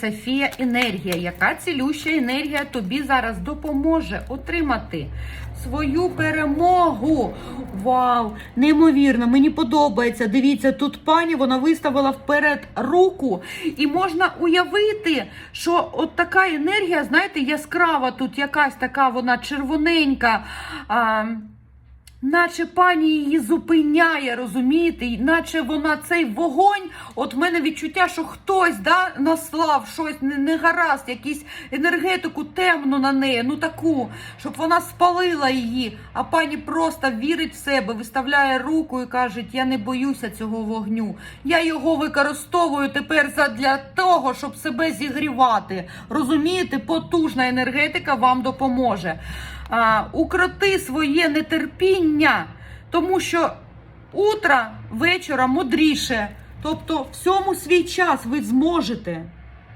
Софія енергія, яка цілюща енергія тобі зараз допоможе отримати свою перемогу. Вау! Неймовірно, мені подобається. Дивіться, тут пані вона виставила вперед руку, і можна уявити, що от така енергія, знаєте, яскрава тут якась така вона червоненька. А, Наче пані її зупиняє, розумієте? Наче вона цей вогонь. От в мене відчуття, що хтось да, наслав щось не, якусь енергетику темну на неї, ну таку, щоб вона спалила її. А пані просто вірить в себе, виставляє руку і каже: Я не боюся цього вогню. Я його використовую тепер задля того, щоб себе зігрівати. Розумієте, потужна енергетика вам допоможе а, укроти своє нетерпіння, тому що утро вечора мудріше. Тобто, всьому свій час ви зможете.